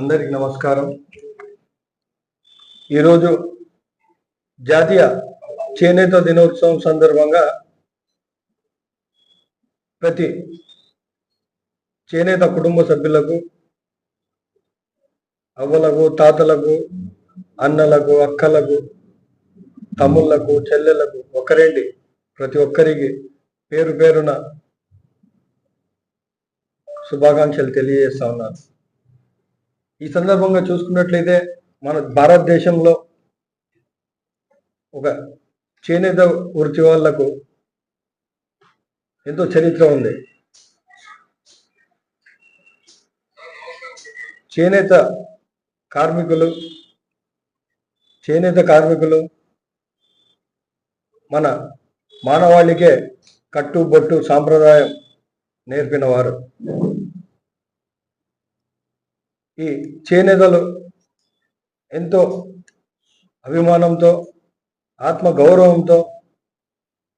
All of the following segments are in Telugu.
అందరికి నమస్కారం. ఈరోజు జాతీయ చేనేత దినోత్సవం సందర్భంగా ప్రతి చేనేత కుటుంబ సభ్యులకు అవ్వలకు తాతలకు అన్నలకు అక్కలకు తమ్ముళ్ళకు చెల్లెలకు ఒకరేంటి? ప్రతి ఒక్కరికి పేరు పేరున శుభాకాంక్షలు తెలియజేస్తా ఉన్నాను. ఈ సందర్భంగా చూసుకున్నట్లయితే మన భారతదేశంలో ఒక చేనేత వృత్తి వాళ్ళకు ఎంతో చరిత్ర ఉంది. చేనేత కార్మికులు చేనేత కార్మికులు మన మానవాళికే కట్టుబొట్టు సాంప్రదాయం నేర్పినవారు. ఈ చేనేతలు ఎంతో అభిమానంతో ఆత్మ గౌరవంతో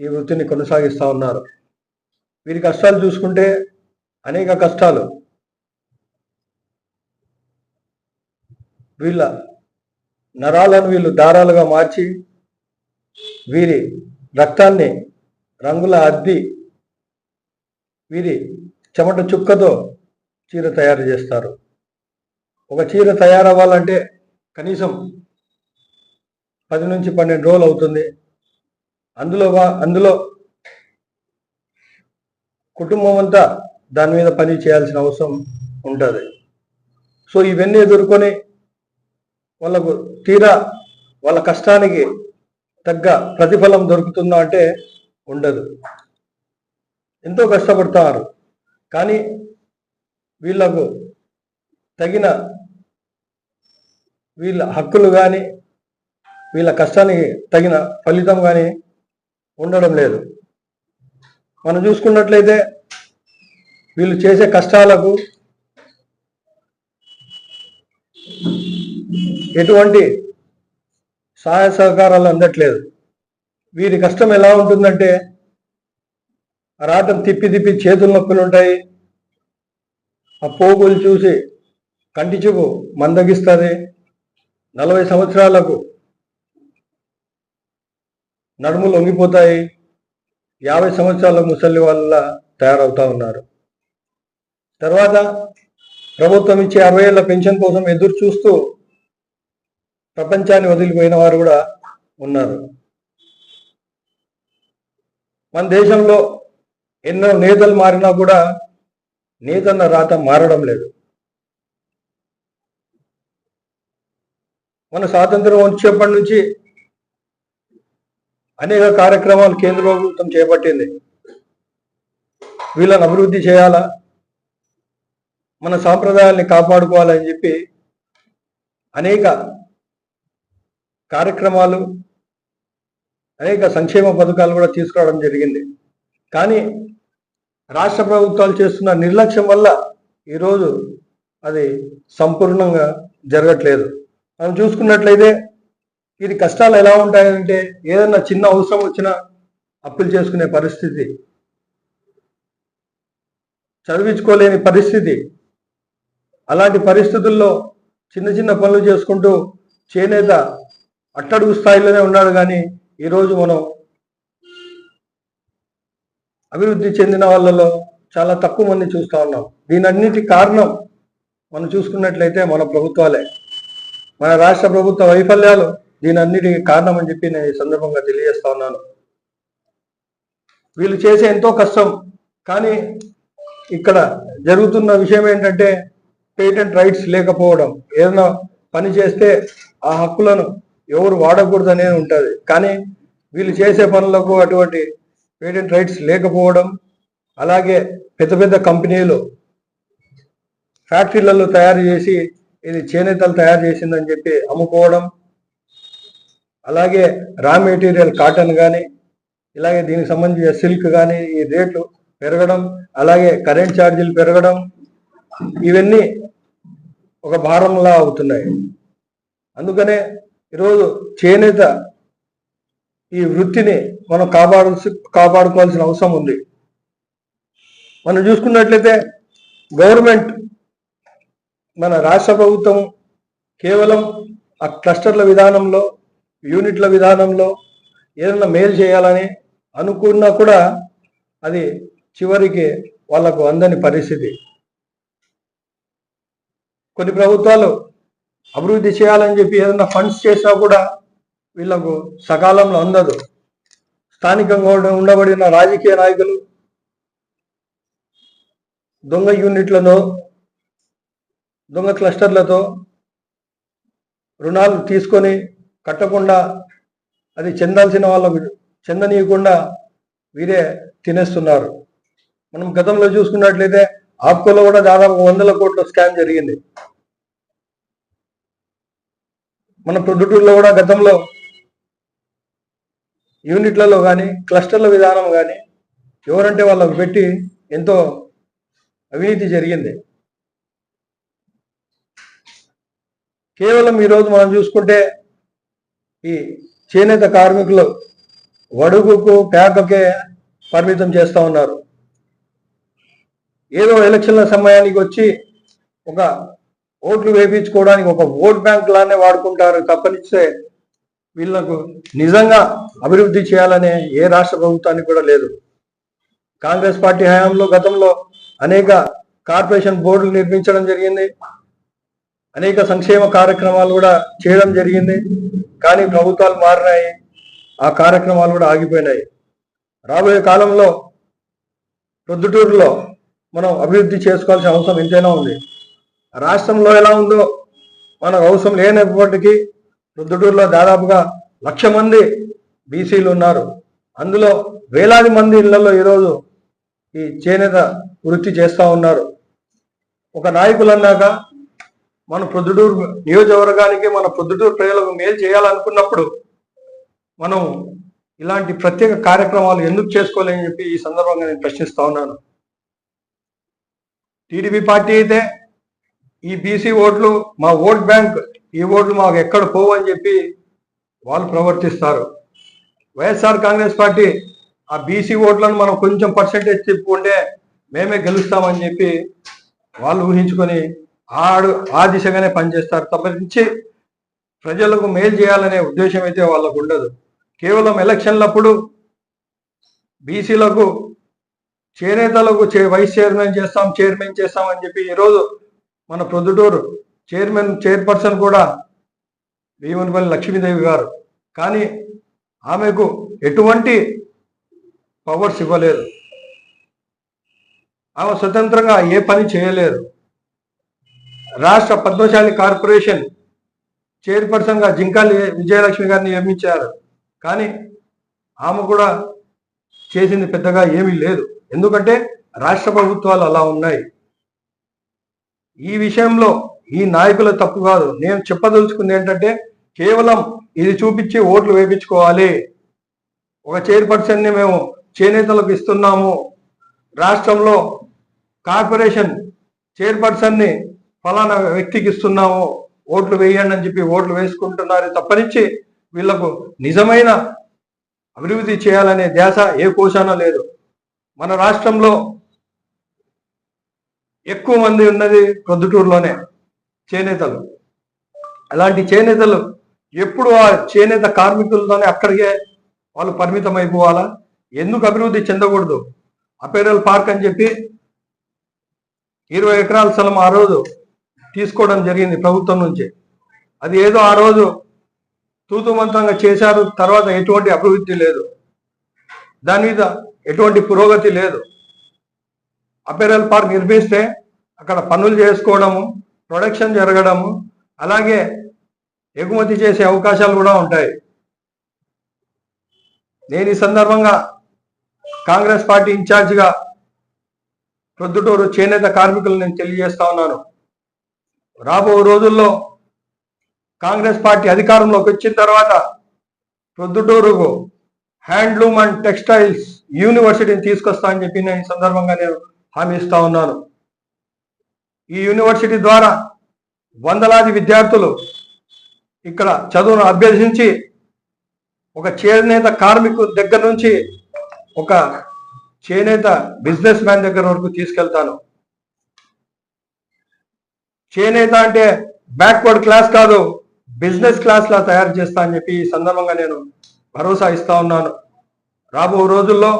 ఈ వృత్తిని కొనసాగిస్తూ ఉన్నారు. వీరి కష్టాలు చూసుకుంటే అనేక కష్టాలు వీళ్ళ నరాలను వీళ్ళు దారాలుగా మార్చి వీరి రక్తాన్ని రంగుల అద్ది వీరి చెమట చుక్కతో చీర తయారు చేస్తారు. ఒక చీర తయారవ్వాలంటే కనీసం పది నుంచి పన్నెండు రోజులు అవుతుంది. అందులో వా- అందులో కుటుంబం అంతా దాని మీద పని చేయాల్సిన అవసరం ఉంటుంది. సో ఇవన్నీ ఎదుర్కొని వాళ్ళకు తీరా వాళ్ళ కష్టానికి తగ్గ ప్రతిఫలం దొరుకుతుందా అంటే ఉండదు. ఎంతో కష్టపడతారు. కానీ వీళ్ళకు తగిన వీళ్ళ హక్కులు కానీ వీళ్ళ కష్టానికి తగిన ఫలితం కానీ ఉండడం లేదు. మనం చూసుకున్నట్లయితే వీళ్ళు చేసే కష్టాలకు ఎటువంటి సహాయ సహకారాలు అందట్లేదు. వీరి కష్టం ఎలా ఉంటుందంటే రాటం తిప్పి తిప్పి చేతులు నొప్పులు ఉంటాయి. ఆ పోగులు చూసి కంటి చూపు మందగిస్తుంది. నలభై సంవత్సరాలకు నడుములు వంగిపోతాయి యాభై సంవత్సరాల ముసలి వాళ్ళ తయారవుతా ఉన్నారు. తర్వాత ప్రభుత్వం ఇచ్చే అరవై ఏళ్ళ పెన్షన్ కోసం ఎదురు చూస్తూ ప్రపంచాన్ని వదిలిపోయిన వారు కూడా ఉన్నారు. మన దేశంలో ఎన్నో నేతలు మారినా కూడా నేతన్న రాత మారడం లేదు. మన స్వాతంత్రం వచ్చేప్పటి నుంచి అనేక కార్యక్రమాలు కేంద్ర ప్రభుత్వం చేపట్టింది. వీళ్ళని అభివృద్ధి చేయాలా? మన సాంప్రదాయాల్ని కాపాడుకోవాలని చెప్పి అనేక కార్యక్రమాలు అనేక సంక్షేమ పథకాలు కూడా తీసుకురావడం జరిగింది. కానీ రాష్ట్ర ప్రభుత్వాలు చేస్తున్న నిర్లక్ష్యం వల్ల ఈరోజు అది సంపూర్ణంగా జరగట్లేదు. మనం చూసుకున్నట్లయితే ఇది కష్టాలు ఎలా ఉంటాయంటే ఏదన్నా చిన్న అవసరం వచ్చినా అప్పులు చేసుకునే పరిస్థితి. చదివించుకోలేని పరిస్థితి. అలాంటి పరిస్థితుల్లో చిన్న చిన్న పనులు చేసుకుంటూ చేనేత అట్టడుగు స్థాయిలోనే ఉన్నాడు కానీ ఈరోజు మనం అభివృద్ధి చెందిన వాళ్ళలో చాలా తక్కువ మంది చూస్తూ ఉన్నాం. దీనన్నిటి కారణం మనం చూసుకున్నట్లయితే మన ప్రభుత్వాలే. మన రాష్ట్ర ప్రభుత్వ వైఫల్యాలు దీనన్నిటికీ కారణం అని చెప్పి నేను ఈ సందర్భంగా తెలియజేస్తా ఉన్నాను. వీళ్ళు చేసే ఎంతో కష్టం. కానీ ఇక్కడ జరుగుతున్న విషయం ఏంటంటే పేటెంట్ రైట్స్ లేకపోవడం ఏదైనా పని చేస్తే ఆ హక్కులను ఎవరు వాడకూడదు అనేది ఉంటుంది. కానీ వీళ్ళు చేసే పనులకు అటువంటి పేటెంట్ రైట్స్ లేకపోవడం అలాగే పెద్ద పెద్ద కంపెనీలు ఫ్యాక్టరీలలో తయారు చేసి ఇది చేనేతలు తయారు చేసిందని చెప్పి అమ్ముకోవడం అలాగే రా మెటీరియల్ కాటన్ కానీ ఇలాగే దీనికి సంబంధించిన సిల్క్ కానీ ఈ రేట్లు పెరగడం అలాగే కరెంట్ ఛార్జీలు పెరగడం ఇవన్నీ ఒక భారంలా అవుతున్నాయి. అందుకనే ఈరోజు చేనేత ఈ వృత్తిని మనం కాపాడు కాపాడుకోవాల్సిన అవసరం ఉంది. మనం చూసుకున్నట్లయితే గవర్నమెంట్ మన రాష్ట్ర ప్రభుత్వం కేవలం ఆ క్లస్టర్ల విధానంలో యూనిట్ల విధానంలో ఏదైనా మేలు చేయాలని అనుకున్నా కూడా అది చివరికి వాళ్ళకు అందని పరిస్థితి. కొన్ని ప్రభుత్వాలు అభివృద్ధి చేయాలని చెప్పి ఏదైనా ఫండ్స్ చేసినా కూడా వీళ్ళకు సకాలంలో అందదు. స్థానికంగా ఉండబడిన రాజకీయ నాయకులు దొంగ యూనిట్లను దొంగ క్లస్టర్లతో రుణాలు తీసుకొని కట్టకుండా అది చెందాల్సిన వాళ్ళకు చెందనీయకుండా వీరే తినేస్తున్నారు. మనం గతంలో చూసుకున్నట్లయితే ఆప్కోలో కూడా దాదాపు వందల కోట్ల స్కామ్ జరిగింది. మన ప్రొద్దుటూరులో కూడా గతంలో యూనిట్లలో కానీ క్లస్టర్ల విధానం కానీ ఎవరంటే వాళ్ళకు పెట్టి ఎంతో అవినీతి జరిగింది. కేవలం ఈరోజు మనం చూసుకుంటే ఈ చేనేత కార్మికులు వడుగుకు పేకకే పరిమితం చేస్తూ ఉన్నారు. ఏదో ఎలక్షన్ల సమయానికి వచ్చి ఒక ఓట్లు వేయించుకోవడానికి ఒక ఓట్ బ్యాంక్ లానే వాడుకుంటారు తప్పనిస్తే వీళ్ళకు నిజంగా అభివృద్ధి చేయాలనే ఏ రాష్ట్ర ప్రభుత్వానికి కూడా లేదు. కాంగ్రెస్ పార్టీ హయాంలో గతంలో అనేక కార్పొరేషన్ బోర్డులు నిర్మించడం జరిగింది. అనేక సంక్షేమ కార్యక్రమాలు కూడా చేయడం జరిగింది. కానీ ప్రభుత్వాలు మారినాయి. ఆ కార్యక్రమాలు కూడా ఆగిపోయినాయి. రాబోయే కాలంలో ప్రొద్దుటూరులో మనం అభివృద్ధి చేసుకోవాల్సిన అవసరం ఎంతైనా ఉంది. రాష్ట్రంలో ఎలా ఉందో మనకు అవసరం లేనప్పటికీ ప్రొద్దుటూరులో దాదాపుగా లక్ష మంది బీసీలు ఉన్నారు. అందులో వేలాది మంది ఇళ్ళలో ఈరోజు ఈ చేనేత వృత్తి చేస్తూ ఉన్నారు. ఒక నాయకులు అన్నాక మన ప్రొద్దుటూరు నియోజకవర్గానికి మన ప్రొద్దుటూరు ప్రజలకు మేలు చేయాలనుకున్నప్పుడు మనం ఇలాంటి ప్రత్యేక కార్యక్రమాలు ఎందుకు చేసుకోలేని చెప్పి ఈ సందర్భంగా నేను ప్రశ్నిస్తా ఉన్నాను. టీడీపీ పార్టీ అయితే ఈ బీసీ ఓట్లు మా ఓట్ బ్యాంక్ ఈ ఓట్లు మాకు ఎక్కడ పోవు అని చెప్పి వాళ్ళు ప్రవర్తిస్తారు. వైఎస్ఆర్ కాంగ్రెస్ పార్టీ ఆ బీసీ ఓట్లను మనం కొంచెం పర్సెంటేజ్ చెప్పుకుంటే మేమే గెలుస్తామని చెప్పి వాళ్ళు ఊహించుకొని ఆడు ఆ దిశగానే పనిచేస్తారు. తప్పించి ప్రజలకు మేలు చేయాలనే ఉద్దేశం అయితే వాళ్ళకు ఉండదు. కేవలం ఎలక్షన్లప్పుడు బీసీలకు చేనేతలకు చే వైస్ చైర్మన్ చేస్తాం చైర్మన్ చేస్తాం అని చెప్పి ఈరోజు మన ప్రొద్దుటూరు చైర్మన్ చైర్పర్సన్ కూడా భీమనపల్లి లక్ష్మీదేవి గారు. కానీ ఆమెకు ఎటువంటి పవర్స్ ఇవ్వలేదు. ఆమె స్వతంత్రంగా ఏ పని చేయలేదు. రాష్ట్ర పద్మశాలి కార్పొరేషన్ చైర్పర్సన్గా జింకాలి విజయలక్ష్మి గారిని నియమించారు. కానీ ఆమె కూడా చేసింది పెద్దగా ఏమీ లేదు. ఎందుకంటే రాష్ట్ర ప్రభుత్వాలు అలా ఉన్నాయి. ఈ విషయంలో ఈ నాయకుల తప్పు కాదు. నేను చెప్పదలుచుకుంది ఏంటంటే కేవలం ఇది చూపించి ఓట్లు వేయించుకోవాలి ఒక చైర్పర్సన్ని మేము చేనేతలకు ఇస్తున్నాము. రాష్ట్రంలో కార్పొరేషన్ చైర్పర్సన్ని ఫలానా వ్యక్తికి ఇస్తున్నాము ఓట్లు వేయండి అని చెప్పి ఓట్లు వేసుకుంటున్నారు తప్పనిచ్చి వీళ్ళకు నిజమైన అభివృద్ధి చేయాలనే ధ్యాస ఏ కోశాన లేదు. మన రాష్ట్రంలో ఎక్కువ మంది ఉన్నది ప్రొద్దుటూరులోనే చేనేతలు. అలాంటి చేనేతలు ఎప్పుడు ఆ చేనేత కార్మికులతోనే అక్కడికే వాళ్ళు పరిమితం అయిపోవాలా ఎందుకు అభివృద్ధి చెందకూడదు? అపేరల్ పార్క్ అని చెప్పి ఇరవై ఎకరాల స్థలం ఆ రోజు తీసుకోవడం జరిగింది ప్రభుత్వం నుంచి. అది ఏదో ఆ రోజు తూతుమంతంగా చేశారు తర్వాత ఎటువంటి అభివృద్ధి లేదు. దాని మీద ఎటువంటి పురోగతి లేదు. అపెరల్ పార్క్ నిర్మిస్తే అక్కడ పనులు చేసుకోవడము ప్రొడక్షన్ జరగడము అలాగే ఎగుమతి చేసే అవకాశాలు కూడా ఉంటాయి. నేను ఈ సందర్భంగా కాంగ్రెస్ పార్టీ ఇన్ఛార్జిగా ప్రొద్దుటూరు చేనేత కార్మికులు నేను తెలియజేస్తా ఉన్నాను. రాబో రోజుల్లో కాంగ్రెస్ పార్టీ అధికారంలోకి వచ్చిన తర్వాత ప్రొద్దుటూరుకు హ్యాండ్లూమ్ అండ్ టెక్స్టైల్స్ యూనివర్సిటీని తీసుకొస్తా అని చెప్పి నేను ఈ సందర్భంగా నేను హామీ ఇస్తా ఉన్నాను. ఈ యూనివర్సిటీ ద్వారా వందలాది విద్యార్థులు ఇక్కడ చదువును అభ్యసించి ఒక చేనేత కార్మికు దగ్గర నుంచి ఒక చేనేత బిజినెస్ మ్యాన్ దగ్గర వరకు తీసుకెళ్తాను. చేనేత అంటే బ్యాక్వర్డ్ క్లాస్ కాదు బిజినెస్ క్లాస్ లా తయారు చేస్తా అని చెప్పి ఈ సందర్భంగా నేను భరోసా ఇస్తా ఉన్నాను. రాబో రోజుల్లో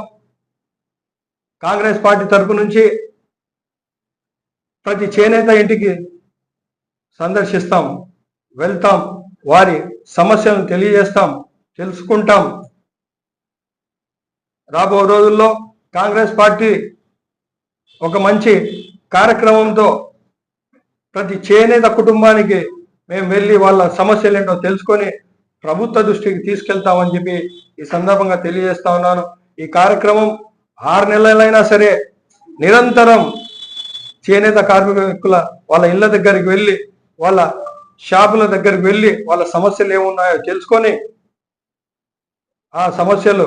కాంగ్రెస్ పార్టీ తరపు నుంచి ప్రతి చేనేత ఇంటికి సందర్శిస్తాం వెళ్తాం వారి సమస్యలను తెలియజేస్తాం తెలుసుకుంటాం. రాబో రోజుల్లో కాంగ్రెస్ పార్టీ ఒక మంచి కార్యక్రమంతో ప్రతి చేనేత కుటుంబానికి మేము వెళ్ళి వాళ్ళ సమస్యలు ఏంటో తెలుసుకొని ప్రభుత్వ దృష్టికి తీసుకెళ్తామని చెప్పి ఈ సందర్భంగా తెలియజేస్తా ఉన్నాను. ఈ కార్యక్రమం ఆరు నెలలైనా సరే నిరంతరం చేనేత కార్మికుల వాళ్ళ ఇళ్ళ దగ్గరికి వెళ్ళి వాళ్ళ షాపుల దగ్గరికి వెళ్ళి వాళ్ళ సమస్యలు ఏమున్నాయో తెలుసుకొని ఆ సమస్యలు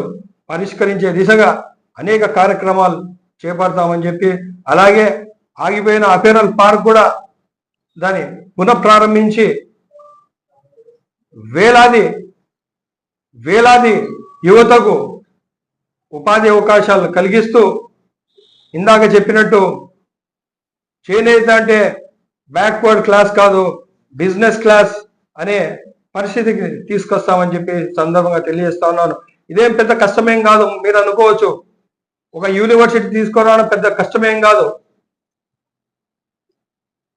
పరిష్కరించే దిశగా అనేక కార్యక్రమాలు చేపడతామని చెప్పి అలాగే ఆగిపోయిన అపేరల్ పార్క్ కూడా దాన్ని పునఃప్రారంభించి వేలాది వేలాది యువతకు ఉపాధి అవకాశాలు కలిగిస్తూ ఇందాక చెప్పినట్టు చేనేత అంటే బ్యాక్వర్డ్ క్లాస్ కాదు బిజినెస్ క్లాస్ అనే పరిస్థితికి తీసుకొస్తామని చెప్పి సందర్భంగా తెలియజేస్తా ఉన్నాను. ఇదేం పెద్ద కష్టమేం కాదు మీరు అనుకోవచ్చు. ఒక యూనివర్సిటీ తీసుకురావడం పెద్ద కష్టమేం కాదు.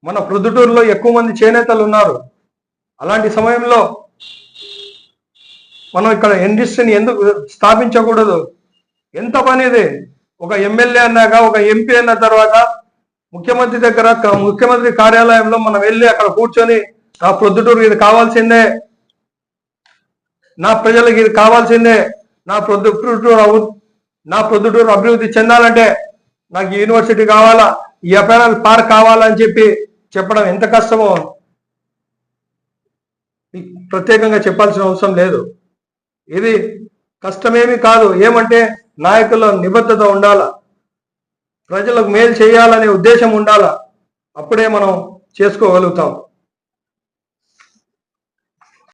మన ప్రొద్దుటూరులో ఎక్కువ మంది చేనేతలు ఉన్నారు. అలాంటి సమయంలో మనం ఇక్కడ ఇండస్ట్రీని ఎందుకు స్థాపించకూడదు? ఎంత పనిది? ఒక ఎమ్మెల్యే అన్నాక ఒక ఎంపీ అన్న తర్వాత ముఖ్యమంత్రి దగ్గర ముఖ్యమంత్రి కార్యాలయంలో మనం వెళ్ళి అక్కడ కూర్చొని నా ప్రొద్దుటూరు ఇది కావాల్సిందే. నా ప్రజలకు ఇది కావాల్సిందే. నా ప్రొద్దుటూరు నా ప్రొద్దుటూరు అభివృద్ధి చెందాలంటే నాకు యూనివర్సిటీ కావాలా? ఈ అపేరల్ పార్క్ కావాలని చెప్పి చెప్పడం ఎంత కష్టమో ప్రత్యేకంగా చెప్పాల్సిన అవసరం లేదు. ఇది కష్టమేమి కాదు. ఏమంటే నాయకుల్లో నిబద్ధత ఉండాల? ప్రజలకు మేలు చేయాలనే ఉద్దేశం ఉండాల? అప్పుడే మనం చేసుకోగలుగుతాం.